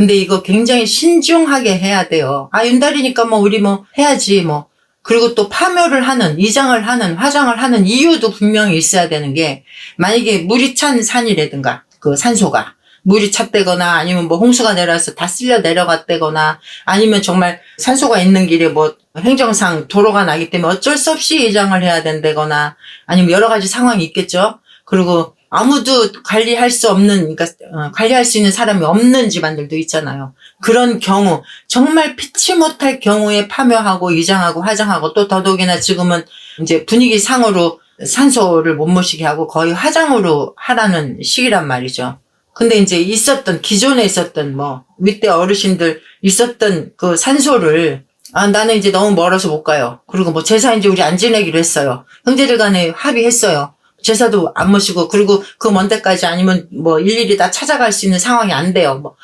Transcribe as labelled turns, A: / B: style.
A: 근데 이거 굉장히 신중하게 해야 돼요. 아, 윤달이니까 뭐 우리 뭐 해야지 뭐. 그리고 또 파묘를 하는, 이장을 하는, 화장을 하는 이유도 분명히 있어야 되는 게, 만약에 물이 찬 산이라든가, 그 산소가, 물이 찼다거나 아니면 뭐 홍수가 내려와서 다 쓸려 내려갔다거나 아니면 정말 산소가 있는 길에 뭐 행정상 도로가 나기 때문에 어쩔 수 없이 이장을 해야 된다거나 아니면 여러 가지 상황이 있겠죠. 그리고 아무도 관리할 수 없는, 그러니까 어, 관리할 수 있는 사람이 없는 집안들도 있잖아요. 그런 경우, 정말 피치 못할 경우에 파묘하고 이장하고 화장하고 또 더더욱이나 지금은 이제 분위기 상으로 산소를 못 모시게 하고 거의 화장으로 하라는 시기란 말이죠. 근데 이제 있었던, 기존에 있었던 뭐, 윗대 어르신들 있었던 그 산소를 아, 나는 이제 너무 멀어서 못 가요. 그리고 뭐 제사 이제 우리 안 지내기로 했어요. 형제들 간에 합의했어요. 제사도 안 모시고 그리고 그 먼 데까지 아니면 뭐 일일이 다 찾아갈 수 있는 상황이 안 돼요. 뭐